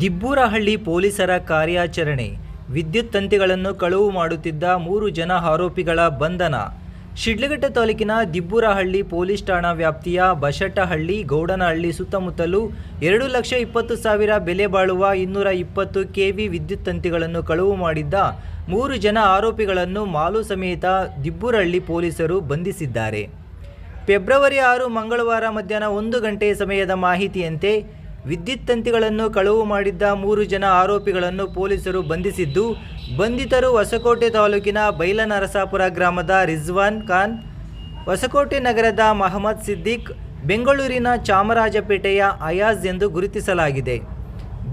ದಿಬ್ಬೂರಹಳ್ಳಿ ಪೊಲೀಸರ ಕಾರ್ಯಾಚರಣೆ. ವಿದ್ಯುತ್ ತಂತಿಗಳನ್ನು ಕಳುವು ಮಾಡುತ್ತಿದ್ದ ಮೂರು ಜನ ಆರೋಪಿಗಳ ಬಂಧನ. ಶಿಡ್ಲಘಟ್ಟ ತಾಲೂಕಿನ ದಿಬ್ಬೂರಹಳ್ಳಿ ಪೊಲೀಸ್ ಠಾಣಾ ವ್ಯಾಪ್ತಿಯ ಬಶಟ್ಟಹಳ್ಳಿ ಗೌಡನಹಳ್ಳಿ ಸುತ್ತಮುತ್ತಲು ಎರಡು ಲಕ್ಷ ಇಪ್ಪತ್ತು ಸಾವಿರ ಬೆಲೆ ಬಾಳುವ ಇನ್ನೂರ ಇಪ್ಪತ್ತು ಕೆವಿ ವಿದ್ಯುತ್ ತಂತಿಗಳನ್ನು ಕಳುವು ಮಾಡಿದ್ದ ಮೂರು ಜನ ಆರೋಪಿಗಳನ್ನು ಮಾಲು ಸಮೇತ ದಿಬ್ಬೂರಹಳ್ಳಿ ಪೊಲೀಸರು ಬಂಧಿಸಿದ್ದಾರೆ. ಫೆಬ್ರವರಿ ಆರು ಮಂಗಳವಾರ ಮಧ್ಯಾಹ್ನ ಒಂದು ಗಂಟೆ ಸಮಯದ ಮಾಹಿತಿಯಂತೆ ವಿದ್ಯುತ್ ತಂತಿಗಳನ್ನು ಕಳವು ಮಾಡಿದ್ದ ಮೂರು ಜನ ಆರೋಪಿಗಳನ್ನು ಪೊಲೀಸರು ಬಂಧಿಸಿದ್ದು, ಬಂಧಿತರು ಹೊಸಕೋಟೆ ತಾಲೂಕಿನ ಬೈಲನರಸಾಪುರ ಗ್ರಾಮದ ರಿಜ್ವಾನ್ ಖಾನ್, ಹೊಸಕೋಟೆ ನಗರದ ಮಹಮ್ಮದ್ ಸಿದ್ದಿಕ್, ಬೆಂಗಳೂರಿನ ಚಾಮರಾಜಪೇಟೆಯ ಅಯಾಜ್ ಎಂದು ಗುರುತಿಸಲಾಗಿದೆ.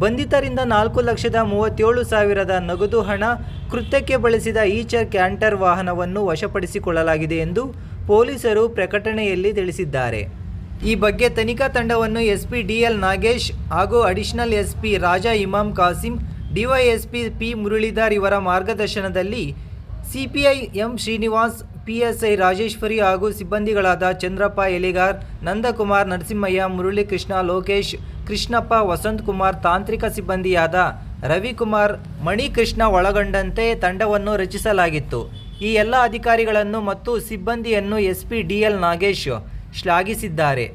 ಬಂಧಿತರಿಂದ ನಾಲ್ಕು ಲಕ್ಷದ ಮೂವತ್ತೇಳು ಸಾವಿರದ ನಗದು ಹಣ ಕೃತ್ಯಕ್ಕೆ ಬಳಸಿದ ಈಚರ್ ಕ್ಯಾಂಟರ್ ವಾಹನವನ್ನು ವಶಪಡಿಸಿಕೊಳ್ಳಲಾಗಿದೆ ಎಂದು ಪೊಲೀಸರು ಪ್ರಕಟಣೆಯಲ್ಲಿ ತಿಳಿಸಿದ್ದಾರೆ. ಈ ಬಗ್ಗೆ ತನಿಖಾ ತಂಡವನ್ನು ಎಸ್ಪಿ ಡಿಎಲ್ ನಾಗೇಶ್ ಹಾಗೂ additional SP Raja Imam Kasim, DYSP P Muralidhar ಇವರ ಮಾರ್ಗದರ್ಶನದಲ್ಲಿ CPI M Srinivas, PSI Rajeshwari ಹಾಗೂ ಸಿಬ್ಬಂದಿಗಳಾದ ಚಂದ್ರಪ್ಪ ಎಲಿಗಾರ್, ನಂದಕುಮಾರ್ ನರಸಿಂಹಯ್ಯ, ಮುರಳೀಕೃಷ್ಣ ಲೋಕೇಶ್, ಕೃಷ್ಣಪ್ಪ ವಸಂತ್ ಕುಮಾರ್ ತಾಂತ್ರಿಕ ಸಿಬ್ಬಂದಿಯಾದ ರವಿಕುಮಾರ್, ಮಣಿಕೃಷ್ಣ ಒಳಗೊಂಡಂತೆ ತಂಡವನ್ನು ರಚಿಸಲಾಗಿತ್ತು. ಈ ಎಲ್ಲ ಅಧಿಕಾರಿಗಳನ್ನು ಮತ್ತು ಸಿಬ್ಬಂದಿಯನ್ನು ಎಸ್ಪಿ ಡಿಎಲ್ ನಾಗೇಶ್ ಶ್ಲಾಘಿಸಿದ್ದಾರೆ.